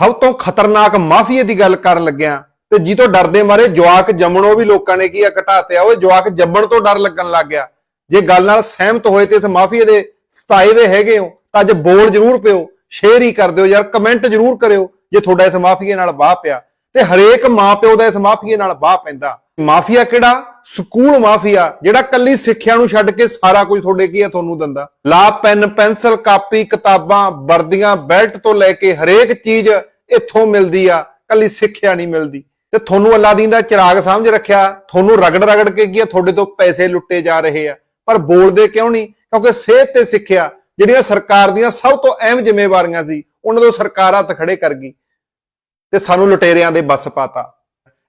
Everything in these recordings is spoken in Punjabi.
ਸਭ ਤੋਂ ਖਤਰਨਾਕ ਮਾਫੀਏ ਦੀ ਗੱਲ ਕਰਨ ਲੱਗਿਆ ਤੇ ਜੀ ਤੋਂ ਡਰਦੇ ਮਾਰੇ ਜਵਾਕ ਜੰਮਣੋਂ ਵੀ ਲੋਕਾਂ ਨੇ ਕੀ ਆ ਘਟਾਤੇ ਆ ਉਹ ਜਵਾਕ ਜੰਮਣ ਤੋਂ ਡਰ ਲੱਗਣ ਲੱਗ ਗਿਆ। ਜੇ ਗੱਲ ਨਾਲ ਸਹਿਮਤ ਹੋਏ ਤੇ ਇਸ ਮਾਫੀਏ ਦੇ ਸਤਾਏ ਵੇ ਹੈਗੇ ਹੋ, ਤਾਂ ਅੱਜ ਬੋਲ ਜ਼ਰੂਰ ਪਿਓ, ਸ਼ੇਅਰ ਹੀ ਕਰ ਦਿਓ ਯਾਰ, ਕਮੈਂਟ ਜ਼ਰੂਰ ਕਰਿਓ ਜੇ ਤੁਹਾਡਾ ਇਸ ਮਾਫੀਏ ਨਾਲ ਵਾਹ ਪਿਆ। ਤੇ ਹਰੇਕ ਮਾਂ ਪਿਓ ਦਾ ਇਸ ਮਾਫੀਏ ਨਾਲ ਵਾਹ ਪੈਂਦਾ। ਮਾਫੀਆ ਕਿਹੜਾ? ਸਕੂਲ ਮਾਫੀਆ, ਜਿਹੜਾ ਕੱਲੀ ਸਿੱਖਿਆ ਨੂੰ ਛੱਡ ਕੇ ਸਾਰਾ ਕੁਝ ਤੁਹਾਡੇ ਕੀ ਹੈ ਤੁਹਾਨੂੰ ਦਿੰਦਾ। ਲਾ, ਪੈਨ, ਪੈਨਸਲ, ਕਾਪੀ, ਕਿਤਾਬਾਂ, ਵਰਦੀਆਂ, ਬੈਲਟ ਤੋਂ ਲੈ ਕੇ ਹਰੇਕ ਚੀਜ਼ ਇੱਥੋਂ ਮਿਲਦੀ ਆ, ਕੱਲੀ ਸਿੱਖਿਆ ਨਹੀਂ ਮਿਲਦੀ। ਤੇ ਤੁਹਾਨੂੰ ਅੱਲਾਦੀਨ ਦਾ ਚਿਰਾਗ ਸਮਝ ਰੱਖਿਆ, ਤੁਹਾਨੂੰ ਰਗੜ ਰਗੜ ਕੇ ਕੀ ਆ, ਤੁਹਾਡੇ ਤੋਂ ਪੈਸੇ ਲੁੱਟੇ ਜਾ ਰਹੇ ਆ। ਪਰ ਬੋਲਦੇ ਕਿਉਂ ਨਹੀਂ? ਕਿਉਂਕਿ ਸਿਹਤ ਤੇ ਸਿੱਖਿਆ, ਜਿਹੜੀਆਂ ਸਰਕਾਰ ਦੀਆਂ ਸਭ ਤੋਂ ਅਹਿਮ ਜ਼ਿੰਮੇਵਾਰੀਆਂ ਸੀ, ਉਹਨਾਂ ਤੋਂ ਸਰਕਾਰ ਹੱਥ ਖੜੇ ਕਰ ਗਈ ਤੇ ਸਾਨੂੰ ਲੁਟੇਰਿਆਂ ਦੇ ਬਸ ਪਾਤਾ।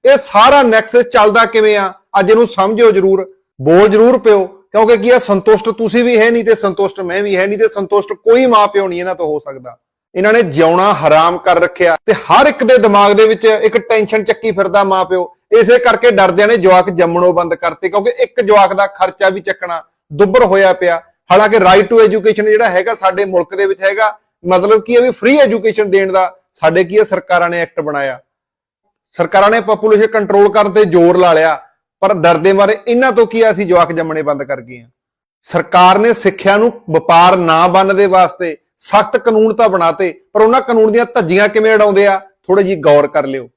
ਇਹ ਸਾਰਾ ਨੈਕਸਸ ਚੱਲਦਾ ਕਿਵੇਂ ਆ? ਅੱਜ ਇਹਨੂੰ ਸਮਝਿਓ ਜਰੂਰ, ਬੋਲ ਜਰੂਰ ਪਿਓ, ਕਿਉਂਕਿ ਕੀ ਆ, ਸੰਤੁਸ਼ਟ ਤੁਸੀਂ ਵੀ ਹੈ ਨਹੀਂ ਤੇ ਸੰਤੁਸ਼ਟ ਮੈਂ ਵੀ ਹੈ ਨਹੀਂ ਤੇ ਸੰਤੁਸ਼ਟ ਕੋਈ ਮਾਂ ਪਿਓ ਨਹੀਂ ਇਹਨਾਂ ਤੋਂ ਹੋ ਸਕਦਾ। ਇਹਨਾਂ ਨੇ ਜਿਉਣਾ ਹਰਾਮ ਕਰ ਰੱਖਿਆ ਤੇ ਹਰ ਇੱਕ ਦੇ ਦਿਮਾਗ ਦੇ ਵਿੱਚ ਇੱਕ ਟੈਨਸ਼ਨ ਚੱਕੀ ਫਿਰਦਾ ਮਾਂ ਪਿਓ। ਇਸੇ ਕਰਕੇ ਡਰਦਿਆਂ ਨੇ ਜਵਾਕ ਜੰਮਣੋਂ ਬੰਦ ਕਰਤੇ ਕਿਉਂਕਿ ਇੱਕ ਜਵਾਕ ਦਾ ਖਰਚਾ ਵੀ ਚੱਕਣਾ ਦੁੱਬਰ ਹੋਇਆ ਪਿਆ। ਹਾਲਾਂਕਿ ਰਾਈਟ ਟੂ ਐਜੂਕੇਸ਼ਨ ਜਿਹੜਾ ਹੈਗਾ ਸਾਡੇ ਮੁਲਕ ਦੇ ਵਿੱਚ ਹੈਗਾ। ਮਤਲਬ ਕੀ ਹੈ ਵੀ ਫ੍ਰੀ ਐਜੂਕੇਸ਼ਨ ਦੇਣ ਦਾ ਸਾਡੇ ਕੀ ਹੈ, ਸਰਕਾਰਾਂ ਨੇ ਐਕਟ ਬਣਾਇਆ। ਸਰਕਾਰਾਂ ਨੇ ਪੋਪੂਲੇਸ਼ਨ ਕੰਟਰੋਲ ਕਰਨ ਤੇ ਜ਼ੋਰ ਲਾ ਲਿਆ। ਪਰ ਡਰਦੇ ਮਾਰੇ ਇਹਨਾਂ ਤੋਂ ਕੀ ਆ ਅਸੀਂ ਜਵਾਕ ਜੰਮਣੇ ਬੰਦ ਕਰ ਗਏ ਆ ਸਰਕਾਰ ਨੇ ਸਿੱਖਿਆ ਨੂੰ ਵਪਾਰ ਨਾ ਬਣਨ ਦੇ ਵਾਸਤੇ ਸਖਤ ਕਾਨੂੰਨ ਤਾਂ ਬਣਾਤੇ, ਪਰ ਉਹਨਾਂ ਕਾਨੂੰਨ ਦੀਆਂ ਧੱਜੀਆਂ ਕਿਵੇਂ ਉਡਾਉਂਦੇ ਆ? ਥੋੜੀ ਜੀ ਗੌਰ ਕਰ ਲਿਓ।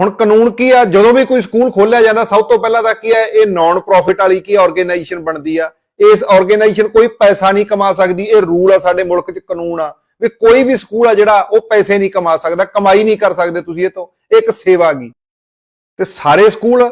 ਹੁਣ ਕਾਨੂੰਨ ਕੀ ਆ? ਜਦੋਂ ਵੀ ਕੋਈ ਸਕੂਲ ਖੋਲਿਆ ਜਾਂਦਾ, ਸਭ ਤੋਂ ਪਹਿਲਾਂ ਤਾਂ ਕੀ ਹੈ ਇਹ ਨਾਨ ਪ੍ਰੋਫਿਟ ਵਾਲੀ ਕੀ ਆਰਗੇਨਾਈਜੇਸ਼ਨ ਬਣਦੀ ਆ? ਇਸ ਆਰਗੇਨਾਈਜੇਸ਼ਨ ਕੋਈ ਪੈਸਾ ਨਹੀਂ ਕਮਾ ਸਕਦੀ, ਇਹ ਰੂਲ ਆ ਸਾਡੇ ਮੁਲਕ 'ਚ, ਕਾਨੂੰਨ ਆ। ਵੀ ਕੋਈ ਵੀ ਸਕੂਲ ਆ ਜਿਹੜਾ, ਉਹ ਪੈਸੇ ਨਹੀਂ ਕਮਾ ਸਕਦਾ, ਕਮਾਈ ਨਹੀਂ ਕਰ ਸਕਦੇ ਤੁਸੀਂ ਇਹ ਤੋਂ, ਇਹ ਇੱਕ ਸੇਵਾ ਗਈ ਤੇ ਸਾਰੇ school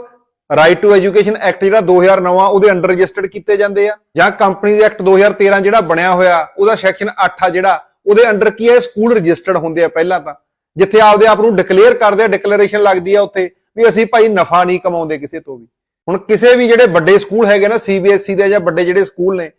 right to education act ਜਿਹੜਾ 2009 ਆ ਉਹਦੇ ਅੰਡਰ ਰਜਿਸਟਰਡ ਕੀਤੇ ਜਾਂਦੇ ਆ। ਜਾਂ ਕੰਪਨੀ ਦੇ ਐਕਟ 2013 ਜਿਹੜਾ ਬਣਿਆ ਹੋਇਆ, ਉਹਦਾ ਸੈਕਸ਼ਨ 8 ਆ ਜਿਹੜਾ, ਉਹਦੇ ਅੰਡਰ ਕੀ ਹੈ ਸਕੂਲ ਰਜਿਸਟਰਡ ਹੁੰਦੇ ਆ ਪਹਿਲਾਂ ਤਾਂ। ਜਿੱਥੇ ਆਪਦੇ ਆਪ ਨੂੰ ਡਿਕਲੇਅਰ ਕਰਦੇ ਆ ਡਿਕਲੇਰੇਸ਼ਨ ਲੱਗਦੀ ਆ ਉੱਥੇ ਵੀ ਅਸੀਂ ਭਾਈ ਨਫਾ ਨਹੀਂ ਕਮਾਉਂਦੇ ਕਿਸੇ ਤੋਂ ਵੀ। ਹੁਣ ਕਿਸੇ ਵੀ ਜਿਹੜੇ ਵੱਡੇ ਸਕੂਲ ਹੈਗੇ ਨਾ ਸੀਬੀਐਸਈ ਦੇ ਜਾਂ ਵੱਡੇ ਜਿਹੜੇ ਸਕੂਲ ਨੇ,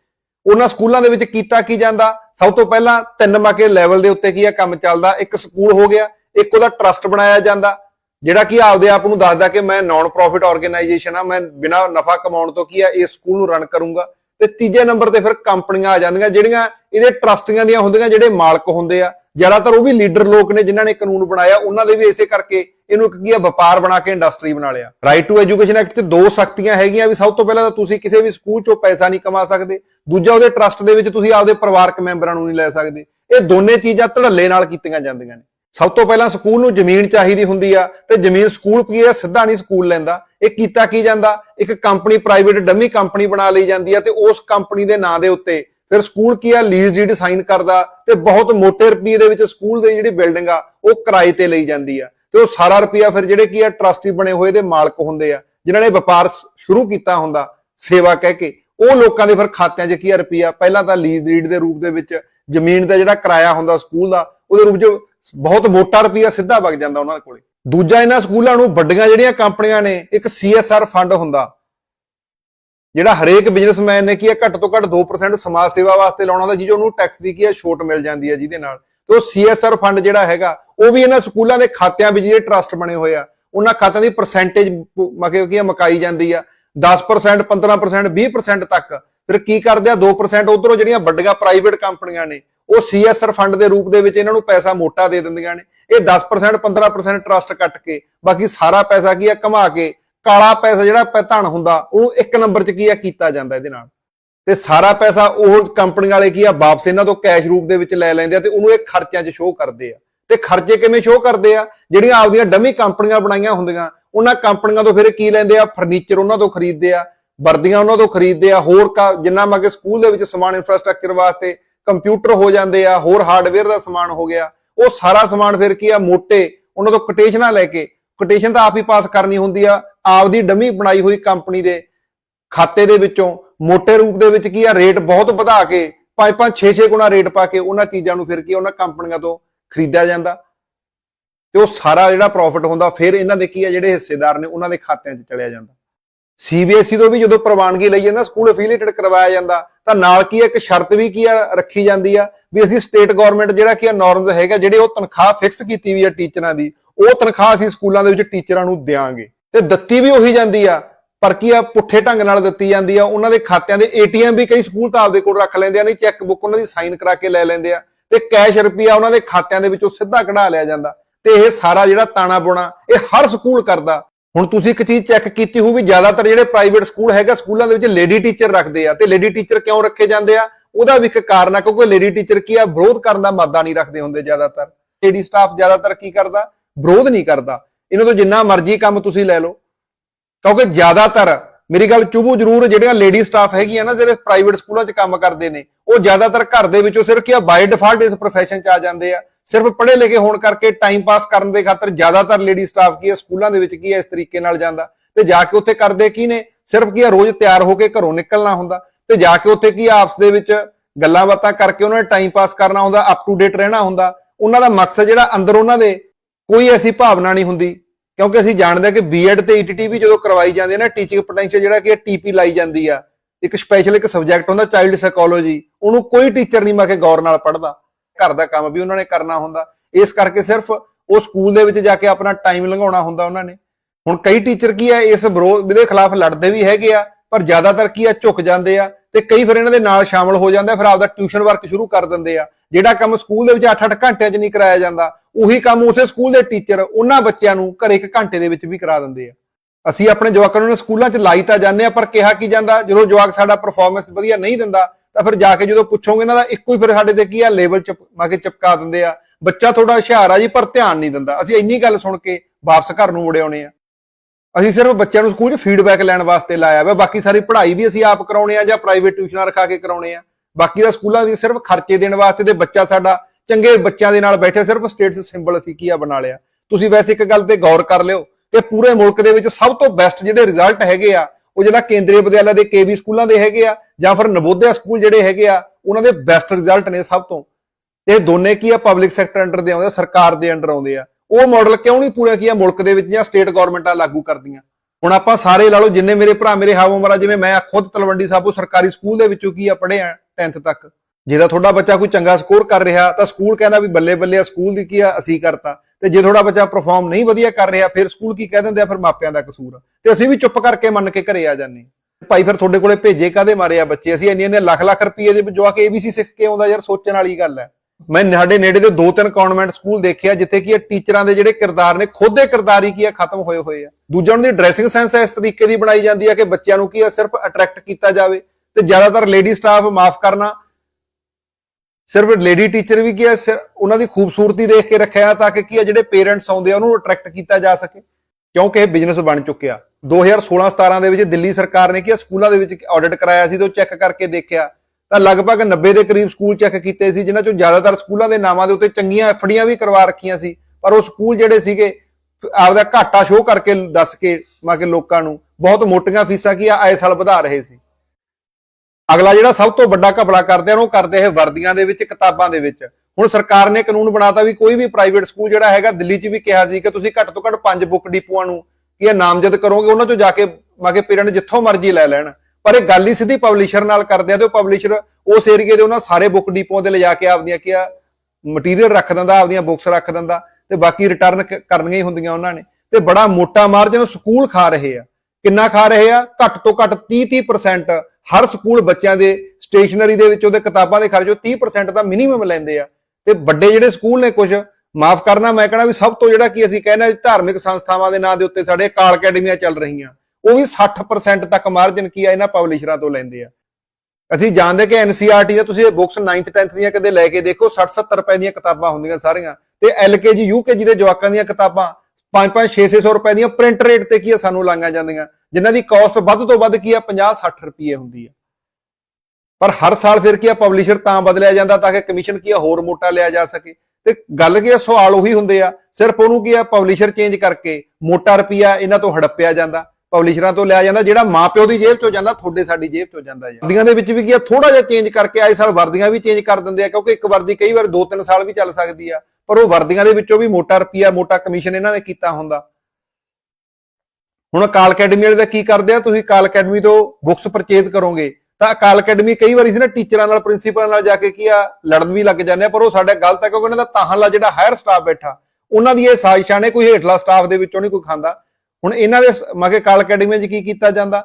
ਉਹਨਾਂ ਸਕੂਲਾਂ ਦੇ ਵਿੱਚ ਕੀਤਾ ਕੀ ਜਾਂਦਾ? ਸਭ ਤੋਂ ਪਹਿਲਾਂ ਤਿੰਨ ਮਾਕੇ ਲੈਵਲ ਦੇ ਉੱਤੇ ਕੀ ਆ, ਕੰਮ ਚੱਲਦਾ। ਇੱਕ ਸਕੂਲ ਹੋ ਗਿਆ, ਇੱਕ ਉਹਦਾ ਟਰਸਟ ਬਣਾਇਆ ਜਾਂਦਾ। ਜਿਹੜਾ ਕਿ ਆਪਦੇ ਆਪ ਨੂੰ ਦੱਸਦਾ ਕਿ ਮੈਂ ਨਾਨ ਪ੍ਰੋਫਿਟ ਆਰਗੇਨਾਈਜੇਸ਼ਨ ਆ, ਮੈਂ ਬਿਨਾ ਨਫਾ ਕਮਾਉਣ ਤੋਂ ਕੀ ਆ, ਇਸ ਸਕੂਲ ਨੂੰ ਰਨ ਕਰੂੰਗਾ। ਤੇ ਤੀਜੇ ਨੰਬਰ ਤੇ ਫਿਰ ਕੰਪਨੀਆਂ ਆ ਜਾਂਦੀਆਂ, ਜਿਹੜੀਆਂ ਇਹਦੇ ਟਰਸਟੀਆਂ ਦੀਆਂ ਹੁੰਦੀਆਂ, ਜਿਹੜੇ ਮਾਲਕ ਹੁੰਦੇ ਆ। ਜ਼ਿਆਦਾਤਰ ਉਹ ਵੀ ਲੀਡਰ ਲੋਕ ਨੇ, ਜਿਨ੍ਹਾਂ ਨੇ ਕਾਨੂੰਨ ਬਣਾਇਆ, ਉਹਨਾਂ ਦੇ ਵੀ ਇਸੇ ਕਰਕੇ ਇਹਨੂੰ ਇੱਕ ਕੀ ਆ, ਵਪਾਰ ਬਣਾ ਕੇ ਇੰਡਸਟਰੀ ਬਣਾ ਲਿਆ। ਰਾਈਟ ਟੂ ਐਜੂਕੇਸ਼ਨ ਐਕਟ 'ਚ ਦੋ ਸਖਤੀਆਂ ਹੈਗੀਆਂ ਵੀ, ਸਭ ਤੋਂ ਪਹਿਲਾਂ ਤਾਂ ਤੁਸੀਂ ਕਿਸੇ ਵੀ ਸਕੂਲ 'ਚੋਂ ਪੈਸਾ ਨਹੀਂ ਕਮਾ ਸਕਦੇ। ਦੂਜਾ, ਉਹਦੇ ਟਰਸਟ ਦੇ ਵਿੱਚ ਤੁਸੀਂ ਆਪਦੇ ਪਰਿਵਾਰਕ ਮੈਂਬਰਾਂ ਨੂੰ ਨਹੀਂ ਲੈ ਸਕਦੇ। ਇਹ ਦੋਨੇ ਚੀਜ਼ਾਂ ਧੜੱਲੇ ਨਾਲ ਕੀਤੀਆਂ ਜਾਂਦੀਆਂ ਨੇ। ਸਭ ਤੋਂ ਪਹਿਲਾਂ ਸਕੂਲ ਨੂੰ ਜ਼ਮੀਨ ਚਾਹੀਦੀ ਹੁੰਦੀ ਆ, ਤੇ ਜ਼ਮੀਨ ਸਕੂਲ ਕੀ ਹੈ ਸਿੱਧਾ ਨਹੀਂ ਸਕੂਲ ਲੈਂਦਾ। ਇਹ ਕੀਤਾ ਕੀ ਜਾਂਦਾ? ਇੱਕ ਕੰਪਨੀ ਪ੍ਰਾਈਵੇਟ ਡੰਮੀ ਕੰਪਨੀ ਬਣਾ ਲਈ ਜਾਂਦੀ ਆ, ਤੇ ਉਸ ਕੰਪਨੀ ਦੇ ਨਾਂ ਦੇ ਉੱਤੇ ਫਿਰ ਸਕੂਲ ਕੀ ਆ? ਲੀਜ਼ ਡੀਡ ਸਾਈਨ ਕਰਦਾ, ਤੇ ਬਹੁਤ ਮੋਟੇ ਰੁਪਏ ਦੇ ਵਿੱਚ ਸਕੂਲ ਦੀ ਜਿਹੜੀ ਬਿਲਡਿੰਗ ਆ, ਉਹ ਕਿਰਾਏ ਤੇ ਲਈ ਜਾਂਦੀ ਆ। ਤੇ ਉਹ ਸਾਰਾ ਰੁਪਿਆ ਫਿਰ ਜਿਹੜੇ ਕੀ ਆ? ਟਰਸਟੀ ਬਣੇ ਹੋਏ ਦੇ ਮਾਲਕ ਹੁੰਦੇ ਆ, ਜਿਨ੍ਹਾਂ ਨੇ ਵਪਾਰ ਸ਼ੁਰੂ ਕੀਤਾ ਹੁੰਦਾ, ਸੇਵਾ ਕਹਿ ਕੇ। ਉਹ ਲੋਕਾਂ ਦੇ ਫਿਰ ਖਾਤਿਆਂ 'ਚ ਕੀ ਆ ਰੁਪਿਆ ਪਹਿਲਾਂ ਤਾਂ ਲੀਜ਼ ਡੀਡ ਦੇ ਰੂਪ ਦੇ ਵਿੱਚ ਜ਼ਮੀਨ ਦਾ ਜਿਹੜਾ ਕਿਰਾਇਆ ਹੁੰਦਾ ਸਕੂਲ ਦਾ, ਉਹਦੇ ਰੂਪ 'ਚ ਬਹੁਤ ਮੋਟਾ ਰੁਪਈਆ ਸਿੱਧਾ ਵਗ ਜਾਂਦਾ ਉਹਨਾਂ ਦੇ ਕੋਲੇ। ਦੂਜਾ ਇਹਨਾਂ ਸਕੂਲਾਂ ਨੂੰ ਵੱਡੀਆਂ ਜਿਹੜੀਆਂ ਕੰਪਨੀਆਂ ਨੇ, ਇੱਕ ਸੀਐਸਆਰ ਫੰਡ ਹੁੰਦਾ। ਜਿਹੜਾ ਹਰੇਕ ਬਿਜ਼ਨਸਮੈਨ ਨੇ ਕੀ ਹੈ, ਘੱਟ ਤੋਂ ਘੱਟ 2% ਸਮਾਜ ਸੇਵਾ ਵਾਸਤੇ ਲਾਉਣਾ ਹੁੰਦਾ, ਜਿਹਦੇ ਉਹਨੂੰ ਟੈਕਸ ਦੀ ਕੀ ਹੈ, ਛੋਟ ਮਿਲ ਜਾਂਦੀ ਹੈ ਜਿਹਦੇ ਨਾਲ। ਤੇ ਉਹ ਸੀਐਸਆਰ ਫੰਡ ਜਿਹੜਾ ਹੈਗਾ, ਉਹ ਵੀ ਇਹਨਾਂ ਸਕੂਲਾਂ ਦੇ ਖਾਤਿਆਂ ਵਿੱਚ ਜਿਹੜੇ ਟਰਸਟ ਬਣੇ ਹੋਏ ਆ। ਉਹਨਾਂ ਖਾਤਿਆਂ ਦੀ ਪਰਸੈਂਟੇਜ ਮਕੇ ਕੀ ਹੈ, ਮਕਾਈ ਜਾਂਦੀ ਆ। 10% 15% 20% ਤੱਕ। ਫਿਰ ਕੀ ਕਰਦੇ ਆ 2% ਉਧਰੋਂ ਜਿਹੜੀਆਂ ਵੱਡੀਆਂ ਪ੍ਰਾਈਵੇਟ ਕੰਪਨੀਆਂ ਨੇ ਉਹ ਸੀਐਸਆਰ ਫੰਡ ਦੇ ਰੂਪ ਦੇ ਵਿੱਚ ਇਹਨਾਂ ਨੂੰ ਪੈਸਾ ਮੋਟਾ ਦੇ ਦਿੰਦੀਆਂ ਨੇ। ਇਹ 10% 15% ਟਰਸਟ ਕੱਟ ਕੇ, ਬਾਕੀ ਸਾਰਾ ਪੈਸਾ ਕੀ ਆ, ਕਮਾ ਕੇ, ਕਾਲਾ ਪੈਸਾ ਜਿਹੜਾ ਧਨ ਹੁੰਦਾ ਉਹਨੂੰ ਇੱਕ ਨੰਬਰ 'ਚ ਕੀ ਆ, ਕੀਤਾ ਜਾਂਦਾ ਇਹਦੇ ਨਾਲ। ਤੇ ਸਾਰਾ ਪੈਸਾ ਉਹ ਕੰਪਨੀ ਵਾਲੇ ਕੀ ਆ, ਵਾਪਸ ਇਹਨਾਂ ਤੋਂ ਕੈਸ਼ ਰੂਪ ਦੇ ਵਿੱਚ ਲੈ ਲੈਂਦੇ ਆ ਤੇ ਉਹਨੂੰ ਇਹ ਖਰਚਿਆਂ 'ਚ ਸ਼ੋਅ ਕਰਦੇ ਆ। ਤੇ ਖਰਚੇ ਕਿਵੇਂ ਸ਼ੋਅ ਕਰਦੇ ਆ? ਜਿਹੜੀਆਂ ਆਪਦੀਆਂ ਡਮੀ ਕੰਪਨੀਆਂ ਬਣਾਈਆਂ ਹੁੰਦੀਆਂ, ਉਹਨਾਂ ਕੰਪਨੀਆਂ ਤੋਂ ਫਿਰ ਕੀ ਲੈਂਦੇ ਆ? ਫਰਨੀਚਰ ਉਹਨਾਂ ਤੋਂ ਖਰੀਦਦੇ ਆ, ਵਰਦੀਆਂ ਉਹਨਾਂ ਤੋਂ ਖਰੀਦਦੇ ਆ, ਹੋਰ ਜਿੰਨਾ ਮਾ ਸਕੂਲ ਦੇ ਵਿੱਚ ਸਮਾਨ ਇਨਫਰਾਸਟ੍ਰਕਚਰ ਵਾਸਤੇ ਕੰਪਿਊਟਰ ਹੋ ਜਾਂਦੇ ਆ, ਹੋਰ ਹਾਰਡਵੇਅਰ ਦਾ ਸਮਾਨ ਹੋ ਗਿਆ, ਉਹ ਸਾਰਾ ਸਮਾਨ ਫਿਰ ਕੀ ਆ, ਮੋਟੇ, ਉਹਨਾਂ ਤੋਂ ਕੋਟੇਸ਼ਨਾਂ ਲੈ ਕੇ ਕੋਟੇਸ਼ਨ ਤਾਂ ਆਪ ਹੀ ਪਾਸ ਕਰਨੀ ਹੁੰਦੀ ਆ, ਆਪਦੀ ਡਮੀ ਬਣਾਈ ਹੋਈ ਕੰਪਨੀ ਦੇ ਖਾਤੇ ਦੇ ਵਿੱਚੋਂ, ਮੋਟੇ ਰੂਪ ਦੇ ਵਿੱਚ ਕੀ ਆ ਰੇਟ ਬਹੁਤ ਵਧਾ ਕੇ 5-5 6-6 ਗੁਣਾ ਰੇਟ ਪਾ ਕੇ ਉਹਨਾਂ ਚੀਜ਼ਾਂ ਨੂੰ ਫਿਰ ਕੀ ਉਹਨਾਂ ਕੰਪਨੀਆਂ ਤੋਂ ਖਰੀਦਿਆ ਜਾਂਦਾ। ਤੇ ਉਹ ਸਾਰਾ ਜਿਹੜਾ ਪ੍ਰੋਫਿਟ ਹੁੰਦਾ, ਫਿਰ ਇਹਨਾਂ ਦੇ ਕੀ ਆ, ਜਿਹੜੇ ਹਿੱਸੇਦਾਰ ਨੇ ਉਹਨਾਂ ਦੇ ਖਾਤਿਆਂ 'ਚ ਚਲਿਆ ਜਾਂਦਾ। ਸੀਬੀਐਸਈ ਤੋਂ ਵੀ ਜਦੋਂ ਪ੍ਰਵਾਨਗੀ ਲਈ ਜਾਂਦਾ ਸਕੂਲ ਅਫੀਲੀਏਟਡ ਕਰਵਾਇਆ ਜਾਂਦਾ ਤਾਂ ਨਾਲ ਕੀ ਹੈ, ਇੱਕ ਸ਼ਰਤ ਵੀ ਕੀ ਆ, ਰੱਖੀ ਜਾਂਦੀ ਆ ਵੀ ਅਸੀਂ ਸਟੇਟ ਗਵਰਨਮੈਂਟ ਜਿਹੜਾ ਕੀ ਆ ਨਾਰਮਸ ਹੈਗਾ, ਜਿਹੜੇ ਉਹ ਤਨਖਾਹ ਫਿਕਸ ਕੀਤੀ ਵੀ ਆ ਟੀਚਰਾਂ ਦੀ, ਉਹ ਤਨਖਾਹ ਅਸੀਂ ਸਕੂਲਾਂ ਦੇ ਵਿੱਚ ਟੀਚਰਾਂ ਨੂੰ ਦਿਆਂਗੇ। ਤੇ ਦਿੱਤੀ ਵੀ ਉਹੀ ਜਾਂਦੀ ਆ, ਪਰ ਕੀ ਆ, ਪੁੱਠੇ ਢੰਗ ਨਾਲ ਦਿੱਤੀ ਜਾਂਦੀ ਆ, ਉਹਨਾਂ ਦੇ ਖਾਤਿਆਂ ਦੇ ਏਟੀਐਮ ਵੀ ਕਈ ਸਕੂਲ ਤਾਂ ਆਪਦੇ ਕੋਲ ਰੱਖ ਲੈਂਦੇ ਆ, ਨਹੀਂ ਚੈੱਕ ਬੁੱਕ ਉਹਨਾਂ ਦੀ ਸਾਈਨ ਕਰਾ ਕੇ ਲੈ ਲੈਂਦੇ ਆ, ਤੇ ਕੈਸ਼ ਰੁਪਿਆ ਉਹਨਾਂ ਦੇ ਖਾਤਿਆਂ ਦੇ ਵਿੱਚੋਂ ਸਿੱਧਾ ਕਢਾ ਲਿਆ ਜਾਂਦਾ। ਤੇ ਇਹ ਸਾਰਾ ਜਿਹੜਾ ਤਾਣਾ ਬੁਣਾ ਇਹ ਹਰ ਸਕੂਲ ਕਰਦਾ। ਹੁਣ ਤੁਸੀਂ ਇੱਕ ਚੀਜ਼ ਚੈੱਕ ਕੀਤੀ ਹੋਊ ਵੀ ਜ਼ਿਆਦਾਤਰ ਜਿਹੜੇ ਪ੍ਰਾਈਵੇਟ ਸਕੂਲ ਹੈਗਾ, ਸਕੂਲਾਂ ਦੇ ਵਿੱਚ ਲੇਡੀ ਟੀਚਰ ਰੱਖਦੇ ਆ। ਤੇ ਲੇਡੀ ਟੀਚਰ ਕਿਉਂ ਰੱਖੇ ਜਾਂਦੇ ਆ? ਉਹਦਾ ਵੀ ਇੱਕ ਕਾਰਨ ਆ, ਕਿਉਂਕਿ ਲੇਡੀ ਟੀਚਰ ਕੀ ਆ? ਵਿਰੋਧ ਕਰਨ ਦਾ ਮਾਦਾ ਨਹੀਂ ਰੱਖਦੇ ਹੁੰਦੇ ਜ਼ਿਆਦਾਤਰ। ਲੇਡੀ ਸਟਾਫ ਜ਼ਿਆਦਾਤਰ ਕੀ ਕਰਦਾ? ਵਿਰੋਧ ਨਹੀਂ ਕਰਦਾ। ਇਹਨਾਂ ਤੋਂ ਜਿੰਨਾ ਮਰਜ਼ੀ ਕੰਮ ਤੁਸੀਂ ਲੈ ਲਓ। ਕਿਉਂਕਿ ਜ਼ਿਆਦਾਤਰ, ਮੇਰੀ ਗੱਲ ਚੁਭੂ ਜ਼ਰੂਰ, ਜਿਹੜੀਆਂ ਲੇਡੀ ਸਟਾਫ ਹੈਗੀਆਂ ਨਾ, ਜਿਹੜੇ ਪ੍ਰਾਈਵੇਟ ਸਕੂਲਾਂ 'ਚ ਕੰਮ ਕਰਦੇ ਨੇ, ਉਹ ਜ਼ਿਆਦਾਤਰ ਘਰ ਦੇ ਵਿੱਚੋਂ ਸਿਰਫ ਕੀ ਆ? ਬਾਈ ਡਿਫਾਲਟ ਇਸ profession 'ਚ ਆ ਜਾਂਦੇ ਆ। ਸਿਰਫ ਪੜ੍ਹੇ ਲਿਖੇ ਹੋਣ ਕਰਕੇ ਟਾਈਮ ਪਾਸ ਕਰਨ ਦੇ ਖਾਤਰ ਜ਼ਿਆਦਾਤਰ ਲੇਡੀ ਸਟਾਫ ਕੀ ਹੈ, ਸਕੂਲਾਂ ਦੇ ਵਿੱਚ ਕੀ ਹੈ, ਇਸ ਤਰੀਕੇ ਨਾਲ ਜਾਂਦਾ। ਤੇ ਜਾ ਕੇ ਉੱਥੇ ਕਰਦੇ ਕੀ ਨੇ? ਸਿਰਫ ਕੀ ਹੈ, ਰੋਜ਼ ਤਿਆਰ ਹੋ ਕੇ ਘਰੋਂ ਨਿਕਲਣਾ ਹੁੰਦਾ। ਤੇ ਜਾ ਕੇ ਉੱਥੇ ਕੀ ਆਪਸ ਦੇ ਵਿੱਚ ਗੱਲਾਂ ਬਾਤਾਂ ਕਰਕੇ ਉਹਨਾਂ ਨੇ ਟਾਈਮ ਪਾਸ ਕਰਨਾ ਹੁੰਦਾ ਅਪ ਟੂ ਡੇਟ ਰਹਿਣਾ ਹੁੰਦਾ। ਉਹਨਾਂ ਦਾ ਮਕਸਦ ਜਿਹੜਾ ਅੰਦਰ ਉਹਨਾਂ ਦੇ ਕੋਈ ਐਸੀ ਭਾਵਨਾ ਨਹੀਂ ਹੁੰਦੀ। ਕਿਉਂਕਿ ਅਸੀਂ ਜਾਣਦੇ ਹਾਂ ਕਿ ਬੀਐਡ ਤੇ ਈਟੀਟੀ ਵੀ ਜਦੋਂ ਕਰਵਾਈ ਜਾਂਦੀ ਹੈ ਨਾ ਟੀਚਿੰਗ ਪੋਟੈਂਸ਼ੀਅਲ ਜਿਹੜਾ ਕਿ ਟੀਪੀ ਲਾਈ ਜਾਂਦੀ ਆ। ਇੱਕ ਸਪੈਸ਼ਲ ਇੱਕ ਸਬਜੈਕਟ ਹੁੰਦਾ ਚਾਈਲਡ ਸਾਈਕੋਲੋਜੀ ਉਹਨੂੰ ਕੋਈ ਟੀਚਰ ਨਹੀਂ ਮੈਂ ਕਿ ਗੌਰ ਨਾਲ ਪੜ੍ਹਦਾ। ਘਰ ਦਾ ਕੰਮ ਵੀ ਉਹਨਾਂ ਨੇ ਕਰਨਾ ਹੁੰਦਾ। ਇਸ ਕਰਕੇ ਸਿਰਫ ਉਹ ਸਕੂਲ ਦੇ ਵਿੱਚ ਜਾ ਕੇ ਆਪਣਾ ਟਾਈਮ ਲੰਘਾਉਣਾ ਹੁੰਦਾ ਉਹਨਾਂ ਨੇ। ਹੁਣ ਕਈ ਟੀਚਰ ਕੀ ਆ, ਇਸ ਵਿਰੋਧ ਦੇ ਖਿਲਾਫ ਲੜਦੇ ਵੀ ਹੈਗੇ ਆ, ਪਰ ਜ਼ਿਆਦਾਤਰ ਕੀ ਆ, ਝੁਕ ਜਾਂਦੇ ਆ ਤੇ ਕਈ ਫਿਰ ਇਹਨਾਂ ਦੇ ਨਾਲ ਸ਼ਾਮਲ ਹੋ ਜਾਂਦੇ ਫਿਰ ਆਪਦਾ ਟਿਊਸ਼ਨ ਵਰਕ ਸ਼ੁਰੂ ਕਰ ਦਿੰਦੇ ਆ। ਜਿਹੜਾ ਕੰਮ ਸਕੂਲ ਦੇ ਵਿੱਚ 8-8 ਘੰਟਿਆਂ 'ਚ ਨਹੀਂ ਕਰਾਇਆ ਜਾਂਦਾ, ਉਹੀ ਕੰਮ ਉਸੇ ਸਕੂਲ ਦੇ ਟੀਚਰ ਉਹਨਾਂ ਬੱਚਿਆਂ ਨੂੰ ਘਰੇ ਇੱਕ ਘੰਟੇ ਦੇ ਵਿੱਚ ਵੀ ਕਰਾ ਦਿੰਦੇ ਆ। ਅਸੀਂ ਆਪਣੇ ਜਵਾਕਾਂ ਨੂੰ ਸਕੂਲਾਂ 'ਚ ਲਾਈ ਤਾਂ ਜਾਂਦੇ ਆ, ਪਰ ਕਿਹਾ ਕੀ ਜਾਂਦਾ, ਜਦੋਂ ਜਵਾਕ ਸਾਡਾ ਪਰਫਾਰਮੈਂਸ ਵਧੀਆ ਨਹੀਂ ਦਿੰਦਾ ਤਾਂ ਫਿਰ ਜਾ ਕੇ ਜਦੋਂ ਪੁੱਛੋਗੇ ਇਹਨਾਂ ਦਾ ਇੱਕੋ ਹੀ ਫਿਰ ਸਾਡੇ ਤੇ ਕੀ ਆ ਲੇਬਲ ਚ ਮਾ ਕੇ ਚਪਕਾ ਦਿੰਦੇ ਆ। ਬੱਚਾ ਥੋੜਾ ਹੁਸ਼ਿਆਰ ਆ ਜੀ, ਪਰ ਧਿਆਨ ਨਹੀਂ ਦਿੰਦਾ। ਅਸੀਂ ਇੰਨੀ ਗੱਲ ਸੁਣ ਕੇ ਵਾਪਸ ਘਰ ਨੂੰ ਮੁੜੇ ਆਉਣੇ ਆ। ਅਸੀਂ ਸਿਰਫ ਬੱਚਿਆਂ ਨੂੰ ਸਕੂਲ 'ਚ ਫੀਡਬੈਕ ਲੈਣ ਵਾਸਤੇ ਲਾਇਆ ਵਾ ਬਾਕੀ ਸਾਰੀ ਪੜ੍ਹਾਈ ਵੀ ਅਸੀਂ ਆਪ ਕਰਾਉਣੇ ਆ ਜਾਂ ਪ੍ਰਾਈਵੇਟ ਟਿਊਸ਼ਨਾਂ ਰਖਾ ਕੇ ਕਰਾਉਣੇ ਆ। ਬਾਕੀ ਦਾ ਸਕੂਲਾਂ ਵਿੱਚ ਸਿਰਫ ਖਰਚੇ ਦੇਣ ਵਾਸਤੇ ਤੇ ਬੱਚਾ ਸਾਡਾ ਚੰਗੇ ਬੱਚਿਆਂ ਦੇ ਨਾਲ ਬੈਠੇ, ਸਿਰਫ ਸਟੇਟਸ ਸਿੰਬਲ ਅਸੀਂ ਕੀ ਆ ਬਣਾ ਲਿਆ। ਤੁਸੀਂ ਵੈਸੇ ਇੱਕ ਗੱਲ ਤੇ ਗੌਰ ਕਰ ਲਿਓ ਕਿ ਪੂਰੇ ਮੁਲਕ ਦੇ ਵਿੱਚ ਸਭ ਤੋਂ ਬੈਸਟ ਜਿਹੜੇ ਰਿਜ਼ਲਟ ਹੈਗੇ ਆ ਉਹ ਜਿਹੜਾ ਕੇਂਦਰੀ ਵਿਦਿਆਲਿਆ ਦੇ ਕੇਵੀ ਸਕੂਲਾਂ ਦੇ ਹੈਗੇ ਆ, ਜਾਂ ਫਿਰ ਨਵੋਦਿਆ ਸਕੂਲ ਜਿਹੜੇ ਹੈਗੇ ਆ, ਉਹਨਾਂ ਦੇ ਬੈਸਟ ਰਿਜ਼ਲਟ ਨੇ ਸਭ ਤੋਂ। ਇਹ ਦੋਨੇ ਕੀ ਆ ਪਬਲਿਕ ਸੈਕਟਰ ਅੰਡਰ ਦੇ ਆਉਂਦੇ ਆ, ਸਰਕਾਰ ਦੇ ਅੰਡਰ ਆਉਂਦੇ ਆ। ਉਹ ਮਾਡਲ ਕਿਉਂ ਨਹੀਂ ਪੂਰਾ ਕੀ ਆ ਮੁਲਕ ਦੇ ਵਿੱਚ ਜਾਂ ਸਟੇਟ ਗਵਰਨਮੈਂਟਾਂ ਲਾਗੂ ਕਰਦੀਆਂ? ਹੁਣ ਆਪਾਂ ਸਾਰੇ ਲਾ ਲਓ, ਜਿੰਨੇ ਮੇਰੇ ਭਰਾ ਮੇਰੇ ਹਾਵੋਂ ਮਰਾ ਜਿਵੇਂ ਮੈਂ ਖੁਦ ਤਲਵੰਡੀ ਸਾਬੋ ਸਰਕਾਰੀ ਸਕੂਲ ਦੇ ਵਿੱਚੋਂ ਕੀ ਆ ਪੜ੍ਹਿਆ 10th ਤੱਕ। ਜਿਹਦਾ ਤੁਹਾਡਾ ਬੱਚਾ ਕੋਈ ਚੰਗਾ ਸਕੋਰ ਕਰ ਰਿਹਾ, ਤਾਂ ਸਕੂਲ ਕਹਿੰਦਾ ਵੀ ਬੱਲੇ ਬੱਲੇ ਆ, ਸਕੂਲ ਦੀ ਕੀ ਆ, ਅਸੀਂ ਕਰਤਾ। ਤੇ ਜੇ ਤੁਹਾਡਾ ਬੱਚਾ ਪਰਫਾਰਮ ਨਹੀਂ ਵਧੀਆ ਕਰ ਰਿਹਾ, ਫਿਰ ਸਕੂਲ ਕੀ ਕਹਿ ਦਿੰਦੇ ਆ? ਫਿਰ ਮਾਪਿਆਂ ਦਾ ਕਸੂਰ ਆ। ਤੇ ਅਸੀਂ ਵੀ ਚੁੱਪ ਕਰਕੇ ਮੰਨ ਕੇ ਘਰੇ ਆ ਜਾਂਦੇ ਹਾਂ। ਭਾਈ ਫਿਰ ਤੁਹਾਡੇ ਕੋਲੇ ਭੇਜੇ ਕਾਦੇ ਮਾਰੇ ਆ ਬੱਚੇ? ਅਸੀਂ ਇੰਨੇ ਇੰਨੇ ਲੱਖ ਲੱਖ ਰੁਪਏ ਦੇ ਵਿੱਚ ਆ ਕੇ ABC ਸਿੱਖ ਕੇ ਆਉਂਦਾ ਯਾਰ, ਸੋਚਣ ਵਾਲੀ ਗੱਲ ਹੈ। ਮੈਂ ਸਾਡੇ ਨੇੜੇ ਦੇ ਦੋ ਤਿੰਨ ਕਨਵੈਂਟ ਸਕੂਲ ਦੇਖਿਆ, ਜਿੱਥੇ ਕਿ ਆ ਟੀਚਰਾਂ ਦੇ ਜਿਹੜੇ ਕਿਰਦਾਰ ਨੇ, ਖੁਦ ਦੇ ਕਿਰਦਾਰੀ ਕੀ ਆ, ਖਤਮ ਹੋਏ ਹੋਏ ਆ। ਦੂਜਾ ਉਹਨਾਂ ਦੀ ਡਰੈਸਿੰਗ ਸੈਂਸ ਇਸ ਤਰੀਕੇ ਦੀ ਬਣਾਈ ਜਾਂਦੀ ਆ ਕਿ ਬੱਚਿਆਂ ਨੂੰ ਕੀ ਆ, ਸਿਰਫ ਅਟਰੈਕਟ ਕੀਤਾ ਜਾਵੇ। ਤੇ ਜ਼ਿਆਦਾਤਰ ਲੇਡੀ ਸਟਾਫ ਮਾਫ ਕਰਨਾ ਸਿਰਫ ਲੇਡੀ ਟੀਚਰ ਵੀ ਕੀ ਹੈ ਉਹਨਾਂ ਦੀ ਖੂਬਸੂਰਤੀ ਦੇਖ ਕੇ ਰੱਖਿਆ ਤਾਂ ਕਿ ਕੀ ਆ ਜਿਹੜੇ ਪੇਰੈਂਟਸ ਆਉਂਦੇ ਆ, ਉਹਨੂੰ ਅਟਰੈਕਟ ਕੀਤਾ ਜਾ ਸਕੇ। ਕਿਉਂਕਿ ਇਹ ਬਿਜ਼ਨਸ ਬਣ ਚੁੱਕਿਆ। 2016-17 ਦੇ ਵਿੱਚ ਦਿੱਲੀ ਸਰਕਾਰ ਨੇ ਕੀ ਆ ਸਕੂਲਾਂ ਦੇ ਵਿੱਚ ਆਡਿਟ ਕਰਾਇਆ ਸੀ ਤੇ ਉਹ ਚੈੱਕ ਕਰਕੇ ਦੇਖਿਆ। ਤਾਂ ਲਗਭਗ 90 ਦੇ ਕਰੀਬ ਸਕੂਲ ਚੈੱਕ ਕੀਤੇ ਸੀ, ਜਿਨ੍ਹਾਂ ਚੋਂ ਜ਼ਿਆਦਾਤਰ ਸਕੂਲਾਂ ਦੇ ਨਾਮਾਂ ਦੇ ਉੱਤੇ ਚੰਗੀਆਂ ਐਫਡੀਆਂ ਵੀ ਕਰਵਾ ਰੱਖੀਆਂ ਸੀ। ਪਰ ਉਹ ਸਕੂਲ ਜਿਹੜੇ ਸੀਗੇ, ਆਪਦਾ ਘਾਟਾ ਸ਼ੋਅ ਕਰਕੇ ਦੱਸ ਕੇ, ਮਾ ਕਿ ਲੋਕਾਂ ਨੂੰ ਬਹੁਤ ਮੋਟੀਆਂ ਫੀਸਾਂ ਕੀ ਆਏ ਸਾਲ ਵਧਾ ਰਹੇ ਸੀ। ਅਗਲਾ ਜਿਹੜਾ ਸਭ ਤੋਂ ਵੱਡਾ ਘਪਲਾ ਕਰਦੇ ਆ ਉਹ ਕਰਦੇ ਇਹ ਵਰਦੀਆਂ ਦੇ ਵਿੱਚ, ਕਿਤਾਬਾਂ ਦੇ ਵਿੱਚ। ਹੁਣ ਸਰਕਾਰ ਨੇ ਕਾਨੂੰਨ ਬਣਾਤਾ ਵੀ ਕੋਈ ਵੀ ਪ੍ਰਾਈਵੇਟ ਸਕੂਲ ਜਿਹੜਾ ਹੈਗਾ, ਦਿੱਲੀ 'ਚ ਵੀ ਕਿਹਾ ਸੀ ਕਿ ਤੁਸੀਂ ਘੱਟ ਤੋਂ ਘੱਟ ਪੰਜ ਬੁੱਕ ਡਿਪੂਆਂ ਨੂੰ ਕੀ ਇਹ ਨਾਮਜ਼ਦ ਕਰੋਗੇ, ਉਹਨਾਂ ਚੋਂ ਜਾ ਕੇ ਮਾਗੇ ਪੇਰੈਂਟ ਜਿੱਥੋਂ ਮਰਜ਼ੀ ਲੈ ਲੈਣ। ਪਰ ਇਹ ਗੱਲ ਹੀ ਸਿੱਧੀ ਪਬਲਿਸ਼ਰ ਨਾਲ ਕਰਦੇ ਆ ਤੇ ਉਹ ਪਬਲਿਸ਼ਰ ਉਸ ਏਰੀਏ ਦੇ ਉਹਨਾਂ ਸਾਰੇ ਬੁੱਕ ਡਿਪੂਆਂ ਦੇ ਲਿਜਾ ਕੇ ਆਪਦੀਆਂ ਕੀ ਆ ਮਟੀਰੀਅਲ ਰੱਖ ਦਿੰਦਾ, ਆਪਦੀਆਂ ਬੁੱਕਸ ਰੱਖ ਦਿੰਦਾ ਤੇ ਬਾਕੀ ਰਿਟਰਨ ਕਰਨੀਆਂ ਹੀ ਹੁੰਦੀਆਂ ਉਹਨਾਂ ਨੇ। ਤੇ ਬੜਾ ਮੋਟਾ ਮਾਰਜਨ ਸਕੂਲ ਖਾ ਰਹੇ ਆ। ਕਿੰਨਾ ਖਾ ਰਹੇ ਆ? ਘੱਟ ਤੋਂ ਘੱਟ 30-30% ਹਰ ਸਕੂਲ ਬੱਚਿਆਂ ਦੇ ਸਟੇਸ਼ਨਰੀ ਦੇ ਵਿੱਚ ਉਹਦੇ ਕਿਤਾਬਾਂ ਦੇ ਖਰਚੋ 30% ਦਾ ਮਿਨੀਮਮ ਲੈਂਦੇ ਆ। ਤੇ ਵੱਡੇ ਜਿਹੜੇ ਸਕੂਲ ਨੇ ਕੁਝ ਮਾਫ ਕਰਨਾ ਮੈਂ ਕਹਣਾ ਵੀ ਸਭ ਤੋਂ ਜਿਹੜਾ ਕੀ ਅਸੀਂ ਕਹਿੰਦੇ ਧਾਰਮਿਕ ਸੰਸਥਾਵਾਂ ਦੇ ਨਾਂ ਦੇ ਉੱਤੇ ਸਾਡੇ ਕਾਲ ਅਕੈਡਮੀਆਂ ਚੱਲ ਰਹੀਆਂ, ਉਹ ਵੀ 60% ਤੱਕ ਮਾਰਜਨ ਕੀ ਆ ਇਹਨਾਂ ਪਬਲਿਸ਼ਰਾਂ ਤੋਂ ਲੈਂਦੇ ਆ। ਅਸੀਂ ਜਾਣਦੇ ਕਿ ਐਨਸੀਆਰਟੀ ਦਾ ਤੁਸੀਂ ਇਹ ਬੁੱਕਸ 9th 10th ਦੀਆਂ ਕਦੇ ਲੈ ਕੇ ਦੇਖੋ 60 70 ਰੁਪਏ ਦੀਆਂ ਕਿਤਾਬਾਂ ਹੁੰਦੀਆਂ ਸਾਰੀਆਂ। ਤੇ ਐਲਕੇਜੀ ਯੂਕੇਜੀ ਦੇ ਜਵਾਕਾਂ ਦੀਆਂ ਕਿਤਾਬਾਂ 5-5 600 ਰੁਪਏ ਦੀਆਂ ਪ੍ਰਿੰਟ ਰੇਟ ਤੇ ਕੀ ਆ? ਸਾਨੂੰ ਲਾਈਆਂ ਜਾਂਦੀਆਂ। ਜਿਨ੍ਹਾਂ ਦੀ ਕਾਸਟ ਵੱਧ ਤੋਂ ਵੱਧ ਕੀ ਆ? 50-60 ਰੁਪਏ ਹੁੰਦੀ ਆ। ਪਰ ਹਰ ਸਾਲ ਫਿਰ ਕੀ ਆ? ਪਬਲਿਸ਼ਰ ਤਾਂ ਬਦਲਿਆ ਜਾਂਦਾ ਤਾਂ ਕਿ ਕਮਿਸ਼ਨ ਕੀ ਆ? ਹੋਰ ਮੋਟਾ ਲਿਆ ਜਾ ਸਕੇ। ਤੇ ਗੱਲ ਕੀ ਆ? ਸਵਾਲ ਉਹੀ ਹੁੰਦੇ ਆ। ਸਿਰਫ ਉਹਨੂੰ ਕੀ ਆ? ਪਬਲਿਸ਼ਰ ਚੇਂਜ ਕਰਕੇ ਮੋਟਾ ਰੁਪਿਆ ਇਹਨਾਂ ਤੋਂ ਹੜੱਪਿਆ ਜਾਂਦਾ। ਪਬਲਿਸ਼ਰਾਂ ਤੋਂ ਲਿਆ ਜਾਂਦਾ ਜਿਹੜਾ ਮਾਪਿਓ ਦੀ ਜੇਬ ਚੋਂ ਜਾਂਦਾ, ਤੁਹਾਡੇ ਸਾਡੀ ਜੇਬ ਚੋਂ ਜਾਂਦਾ ਹੈ ਵਰਦੀਆਂ ਦੇ ਵਿੱਚ ਵੀ ਕੀ ਆ? ਥੋੜਾ ਜਿਹਾ ਚੇਂਜ ਕਰਕੇ ਆਏ ਸਾਲ ਵਰਦੀਆਂ ਵੀ ਚੇਂਜ ਕਰ ਦਿੰਦੇ ਆ, ਕਿਉਂਕਿ ਇੱਕ ਵਰਦੀ ਕਈ ਵਾਰ 2-3 ਸਾਲ ਵੀ ਚੱਲ ਸਕਦੀ ਆ। ਪਰ ਉਹ ਵਰਦੀਆਂ ਦੇ ਵਿੱਚੋਂ ਵੀ ਮੋਟਾ ਰੁਪਿਆ ਮੋਟਾ ਕਮਿਸ਼ਨ ਇਹਨਾਂ ਨੇ ਕੀਤਾ ਹੁੰਦਾ। ਹੁਣ ਅਕਾਲ ਅਕੈਡਮੀ ਵਾਲੇ ਦਾ ਕੀ ਕਰਦੇ ਆ? ਤੁਸੀਂ ਅਕਾਲ ਅਕੈਡਮੀ ਤੋਂ ਬੁੱਕਸ ਪਰਚੇਜ਼ ਕਰੋਗੇ। ਤਾਂ ਅਕਾਲ ਅਕੈਡਮੀ ਕਈ ਵਾਰੀ ਸੀ ਨਾ ਟੀਚਰਾਂ ਨਾਲ ਪ੍ਰਿੰਸੀਪਲਾਂ ਨਾਲ ਜਾ ਕੇ ਕੀ ਆ, ਲੜਨ ਵੀ ਲੱਗ ਜਾਂਦੇ ਆ, ਪਰ ਉਹ ਸਾਡਾ ਗਲਤ ਹੈ ਕਿਉਂਕਿ ਉਹਨਾਂ ਦਾ ਤਾਹਲਾ ਜਿਹੜਾ ਹਾਇਰ ਸਟਾਫ ਬੈਠਾ, ਉਹਨਾਂ ਦੀ ਇਹ ਸਾਜ਼ਿਸ਼ਾਂ ਨੇ ਕੋਈ ਹੇਠਲਾ ਸਟਾਫ ਦੇ ਵਿੱਚੋਂ ਨਹੀਂ ਕੋਈ ਖਾਂਦਾ। ਹੁਣ ਇਹਨਾਂ ਦੇ ਮਗੇ ਕਾਲ ਅਕੈਡਮੀ 'ਚ ਕੀ ਕੀਤਾ ਜਾਂਦਾ?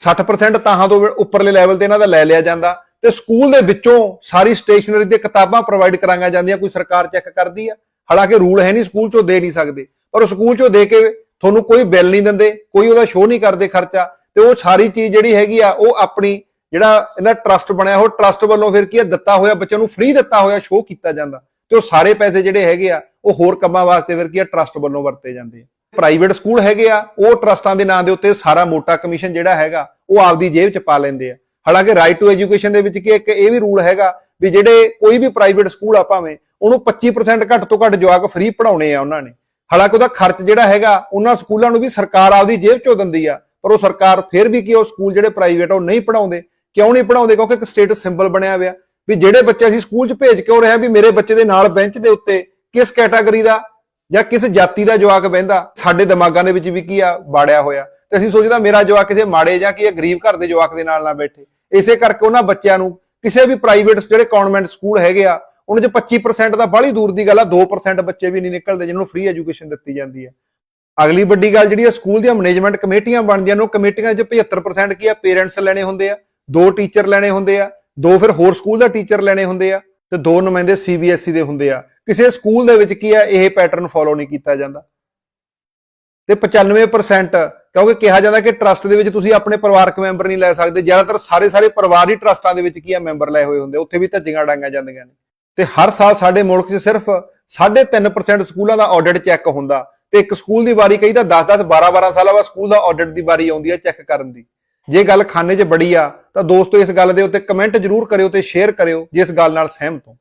60% ਤਾਹਾਂ ਤੋਂ ਉੱਪਰਲੇ ਲੈਵਲ ਤੇ ਇਹਨਾਂ ਦਾ ਲੈ ਲਿਆ ਜਾਂਦਾ। ਤੇ ਸਕੂਲ ਦੇ ਵਿੱਚੋਂ ਸਾਰੀ ਸਟੇਸ਼ਨਰੀ ਤੇ ਕਿਤਾਬਾਂ ਪ੍ਰੋਵਾਈਡ ਕਰਾਈਆਂ ਜਾਂਦੀਆਂ, ਕੋਈ ਸਰਕਾਰ ਚੈੱਕ ਕਰਦੀ ਆ। ਹਾਲਾਂਕਿ ਰੂਲ ਹੈ ਨਹੀਂ, ਸਕੂਲ ਚੋਂ ਦੇ ਨਹੀਂ ਸਕਦੇ। ਪਰ ਉਹ ਸਕੂਲ ਚੋਂ ਦੇ ਕੇ ਤੁਹਾਨੂੰ ਕੋਈ ਬਿੱਲ ਨਹੀਂ ਦਿੰਦੇ, ਕੋਈ ਉਹਦਾ ਸ਼ੋਅ ਨਹੀਂ ਕਰਦੇ ਖਰਚਾ। ਤੇ ਉਹ ਸਾਰੀ ਚੀਜ਼ ਜਿਹੜੀ ਹੈਗੀ ਆ, ਉਹ ਆਪਣੀ ਜਿਹੜਾ ਇਹਨਾਂ ਟਰਸਟ ਬਣਿਆ, ਉਹ ਟਰਸਟ ਵੱਲੋਂ ਫਿਰ ਕੀ ਹੈ ਦਿੱਤਾ ਹੋਇਆ, ਬੱਚਿਆਂ ਨੂੰ ਫ੍ਰੀ ਦਿੱਤਾ ਹੋਇਆ ਸ਼ੋਅ ਕੀਤਾ ਜਾਂਦਾ। ਤੇ ਉਹ ਸਾਰੇ ਪੈਸੇ ਜਿਹੜੇ ਹੈਗੇ ਆ, ਉਹ ਹੋਰ ਕੰਮਾਂ ਵਾਸਤੇ ਫਿਰ ਕੀ ਆ ਟਰਸਟ ਵੱਲੋਂ ਵਰਤੇ ਜਾਂਦੇ ਆ। ਪ੍ਰਾਈਵੇਟ ਸਕੂਲ ਹੈਗੇ ਆ, ਉਹ ਟਰਸਟਾਂ ਦੇ ਨਾਂ ਦੇ ਉੱਤੇ ਸਾਰਾ ਮੋਟਾ ਕਮਿਸ਼ਨ ਜਿਹੜਾ ਹੈਗਾ, ਉਹ ਆਪਦੀ ਜੇਬ 'ਚ ਪਾ ਲੈਂਦੇ ਆ। ਹਾਲਾਂਕਿ ਰਾਈਟ ਟੂ ਐਜੂਕੇਸ਼ਨ ਦੇ ਵਿੱਚ ਕੀ ਇੱਕ ਇਹ ਵੀ ਰੂਲ ਹੈਗਾ ਵੀ ਜਿਹੜੇ ਕੋਈ ਵੀ ਪ੍ਰਾਈਵੇਟ ਸਕੂਲ ਆ ਭਾਵੇਂ, ਉਹਨੂੰ 25% ਘੱਟ ਤੋਂ ਘੱਟ ਜਵਾਕ ਫ੍ਰੀ ਪੜਾਉਣੇ ਆ ਉਹਨਾਂ ਨੇ। ਹਾਲਾਂਕਿ ਉਹਦਾ ਖਰਚ ਜਿਹੜਾ ਹੈਗਾ, ਉਹਨਾਂ ਸਕੂਲਾਂ ਨੂੰ ਵੀ ਸਰਕਾਰ ਆਪਦੀ ਜੇਬ 'ਚੋਂ ਦਿੰਦੀ ਆ, ਪਰ ਉਹ ਸਰਕਾਰ ਫਿਰ ਵੀ ਕੀ ਉਹ ਸਕੂਲ ਜਿਹੜੇ ਪ੍ਰਾਈਵੇਟ ਆ, ਉਹ ਨਹੀਂ ਪੜਾਉਂਦੇ ਕਿਉਂ ਨਹੀਂ ਪੜਾਉਂਦੇ ਕਿਉਂਕਿ ਇੱਕ ਸਟੇਟਸ ਸਿੰਬਲ ਬਣਿਆ ਹੋਇਆ। ਵੀ ਜਿਹੜੇ ਬੱਚੇ ਅਸੀਂ ਸਕੂਲ 'ਚ ਭੇਜ ਕਿਉਂ ਰਹੇ ਆ ਵੀ ਮੇਰੇ ਬੱਚੇ ਦੇ ਨਾਲ ਬੈਂਚ ਦੇ ਉੱਤੇ ਕਿਸ ਕੈਟਾਗਰੀ ਦਾ ਜਾਂ ਕਿਸ ਜਾਤੀ ਦਾ ਜਵਾਕ ਬਹਿੰਦਾ, ਸਾਡੇ ਦਿਮਾਗਾਂ ਦੇ ਵਿੱਚ ਵੀ ਕੀ ਆ ਬਾੜਿਆ ਹੋਇਆ। ਤੇ ਅਸੀਂ ਸੋਚਦਾ ਮੇਰਾ ਜਵਾਕ ਕਿਸੇ ਮਾੜੇ ਜਾਂ ਕਿ ਗਰੀਬ ਘਰ ਦੇ ਜਵਾਕ ਦੇ ਨਾਲ ਨਾ ਬੈਠੇ। ਇਸੇ ਕਰਕੇ ਉਹਨਾਂ ਬੱਚਿਆਂ ਨੂੰ ਕਿਸੇ ਵੀ ਪ੍ਰਾਈਵੇਟ ਜਿਹੜੇ ਕਨਵੈਂਟ ਸਕੂਲ ਹੈਗੇ ਆ, ਉਹਨਾਂ 'ਚ 25% ਦਾ ਬਾਹਲੀ ਦੂਰ ਦੀ ਗੱਲ ਆ 2% ਬੱਚੇ ਵੀ ਨਹੀਂ ਨਿਕਲਦੇ ਜਿਹਨਾਂ ਨੂੰ ਫ੍ਰੀ ਐਜੂਕੇਸ਼ਨ ਦਿੱਤੀ ਜਾਂਦੀ ਹੈ। ਅਗਲੀ ਵੱਡੀ ਗੱਲ ਜਿਹੜੀ ਆ ਸਕੂਲ ਦੀਆਂ ਮੈਨੇਜਮੈਂਟ ਕਮੇਟੀਆਂ ਬਣਦੀਆਂ ਨੇ, ਉਹ ਕਮੇਟੀਆਂ 'ਚ 75% ਕੀ ਆ ਪੇਰੈਂਟਸ ਲੈਣੇ ਹੁੰਦੇ ਆ, ਦੋ ਟੀਚਰ ਲੈਣੇ ਹੁੰਦੇ ਆ, ਦੋ ਫਿਰ ਹੋਰ ਸਕੂਲ ਦਾ ਟੀਚਰ ਲੈਣੇ ਹੁੰਦੇ ਆ, ਤੇ ਦੋ ਨੁਮਾਇੰਦੇ ਸੀਬੀਐਸਈ ਦੇ ਹੁੰਦੇ ਆ। ਕਿਸੇ ਸਕੂਲ ਦੇ ਵਿੱਚ ਕੀ ਆ, ਇਹ ਪੈਟਰਨ ਫੋਲੋ ਨਹੀਂ ਕੀਤਾ ਜਾਂਦਾ। ਤੇ 95% ਕਿਉਂਕਿ ਕਿਹਾ ਜਾਂਦਾ ਕਿ ਟਰਸਟ ਦੇ ਵਿੱਚ ਤੁਸੀਂ ਆਪਣੇ ਪਰਿਵਾਰਕ ਮੈਂਬਰ ਨਹੀਂ ਲੈ ਸਕਦੇ। ਜ਼ਿਆਦਾਤਰ ਸਾਰੇ ਸਾਰੇ ਪਰਿਵਾਰ ਹੀ ਟਰਸਟਾਂ ਦੇ ਵਿੱਚ ਕੀ ਆ, ਮੈਂਬਰ ਲਏ ਹੋਏ ਹੁੰਦੇ ਉੱਥੇ ਵੀ ਧੱਜੀਆਂ ਡਾਂਗਾਂ ਜਾਂਦੀਆਂ ਨੇ। ਤੇ ਹਰ ਸਾਲ ਸਾਡੇ ਮੁਲਕ 'ਚ ਸਿਰਫ 3.5% ਸਕੂਲਾਂ ਦਾ ਆਡਿਟ ਚੈੱਕ ਹੁੰਦਾ। ਤੇ ਇੱਕ ਸਕੂਲ ਦੀ ਵਾਰੀ ਕਈ ਤਾਂ 10-10 12-12 ਸਾਲਾਂ ਬਾਅਦ ਸਕੂਲ ਦਾ ਆਡਿਟ ਦੀ ਵਾਰੀ ਆਉਂਦੀ ਹੈ ਚੈੱਕ ਕਰਨ ਦੀ। ਜੇ ਗੱਲ ਖਾਨੇ 'ਚ ਬੜੀ ਆ, ਤਾਂ ਦੋਸਤੋ ਇਸ ਗੱਲ ਦੇ ਉੱਤੇ ਕਮੈਂਟ ਜ਼ਰੂਰ ਕਰਿਓ ਤੇ ਸ਼ੇਅਰ ਕਰਿਓ, ਜੇ ਇਸ ਗੱਲ ਨਾਲ ਸਹਿਮਤ ਹੋ।